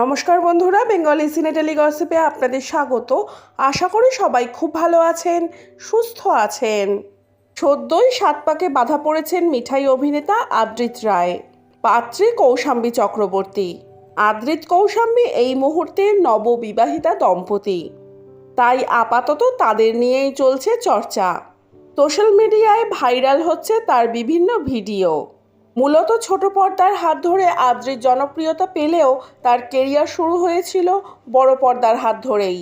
নমস্কার বন্ধুরা, বেঙ্গলি সিনেটালি গসিপে আপনাদের স্বাগত। আশা করি সবাই খুব ভালো আছেন, সুস্থ আছেন। সদ্যই সাত পাকে বাধা পড়েছেন মিঠাই অভিনেতা আদ্রিত রায়, পাত্রী কৌশাম্বী চক্রবর্তী। আদ্রিত কৌশাম্বী এই মুহূর্তে নববিবাহিতা দম্পতি। তাই আপাতত তাদের নিয়েই চলছে চর্চা। সোশ্যাল মিডিয়ায় ভাইরাল হচ্ছে তার বিভিন্ন ভিডিও। মূলত ছোট পর্দার হাত ধরে আদ্রির জনপ্রিয়তা পেলেও তার কেরিয়ার শুরু হয়েছিল বড় পর্দার হাত ধরেই।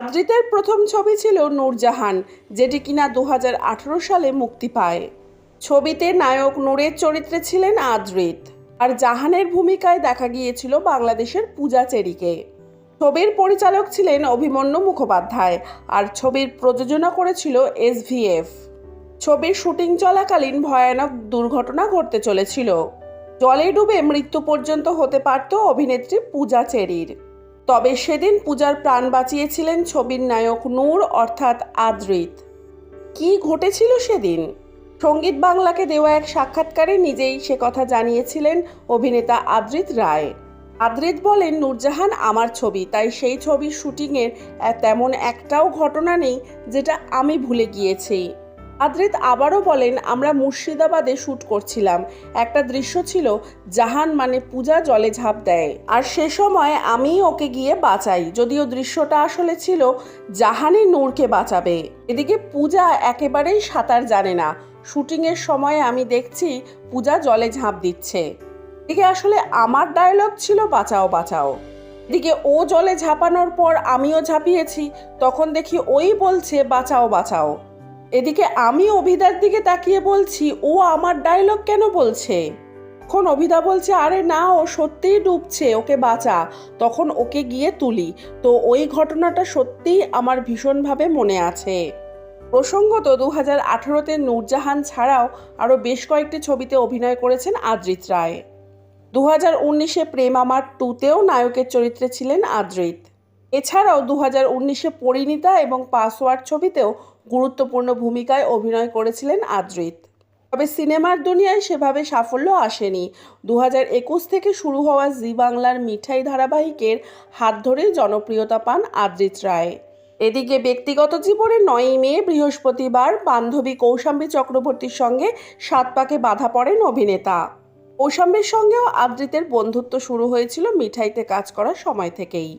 আদ্রিতের প্রথম ছবি ছিল নূরজাহান, যেটি কিনা দু হাজার আঠারো সালে মুক্তি পায়। ছবিতে নায়ক নূরের চরিত্রে ছিলেন আদ্রিত। আর জাহানের ভূমিকায় দেখা গিয়েছিল বাংলাদেশের পূজা চেরিকে। ছবির পরিচালক ছিলেন অভিমন্যু মুখোপাধ্যায়, আর ছবির প্রযোজনা করেছিল এসভিএফ ছবির শুটিং চলাকালীন ভয়ানক দুর্ঘটনা ঘটতে চলেছিল। জলে ডুবে মৃত্যু পর্যন্ত হতে পারত অভিনেত্রী পূজা চেরির। তবে সেদিন পূজার প্রাণ বাঁচিয়েছিলেন ছবির নায়ক নূর অর্থাৎ আদ্রিত। কি ঘটেছিল সেদিন? সংগীত বাংলাকে দেওয়া এক সাক্ষাৎকারে নিজেই সে কথা জানিয়েছিলেন অভিনেতা আদ্রিত রায়। আদ্রিত বলেন, নূরজাহান আমার ছবি, তাই সেই ছবির শুটিংয়ের তেমন একটাও ঘটনা নেই যেটা আমি ভুলে গিয়েছি। আদ্রিত আবারও বলেন, আমরা মুর্শিদাবাদে শ্যুট করছিলাম। একটা দৃশ্য ছিল, জাহান মানে পূজা জলে ঝাঁপ দেয়। আর সে সময় আমি ওকে গিয়ে বাঁচাই। যদিও দৃশ্যটা আসলে ছিল, জাহানই নূরকে বাঁচাবে। এদিকে পূজা একেবারেই সাঁতার জানে না। শুটিংয়ের সময় আমি দেখছি, পূজা জলে ঝাঁপ দিচ্ছে। এদিকে আসলে আমার ডায়লগ ছিল, বাঁচাও বাঁচাও। এদিকে ও জলে ঝাঁপানোর পর আমিও ঝাঁপিয়েছি। তখন দেখি ওই বলছে, বাঁচাও বাঁচাও। এদিকে আমি অভিদার দিকে তাকিয়ে বলছি, ও আমার ডায়লগ কেন বলছে? তখন অভিদা বলছে, আরে না, ও সত্যিই ডুবছে, ওকে বাঁচা। তখন ওকে গিয়ে তুলি। তো ওই ঘটনাটা সত্যিই আমার ভীষণভাবে মনে আছে। প্রসঙ্গত দু হাজার আঠেরোতে নূরজাহান ছাড়াও আরও বেশ কয়েকটি ছবিতে অভিনয় করেছেন আদ্রিত রায়। দু হাজার উনিশে প্রেম আমার টুতেও নায়কের চরিত্রে ছিলেন আদ্রিত। এছাড়াও দু হাজার উনিশে পরিণীতা এবং পাসওয়ার্ড ছবিতেও গুরুত্বপূর্ণ ভূমিকায় অভিনয় করেছিলেন আদ্রিত। তবে সিনেমার দুনিয়ায় সেভাবে সাফল্য আসেনি। দু হাজার একুশ থেকে শুরু হওয়া জি বাংলার মিঠাই ধারাবাহিকের হাত ধরেই জনপ্রিয়তা পান আদ্রিত রায়। এদিকে ব্যক্তিগত জীবনে নয়ই মে বৃহস্পতিবার বান্ধবী কৌশাম্বী চক্রবর্তীর সঙ্গে সাত পাকে বাধা পড়েন অভিনেতা। কৌশাম্বীর সঙ্গেও আদ্রিতের বন্ধুত্ব শুরু হয়েছিল মিঠাইতে কাজ করার সময় থেকেই।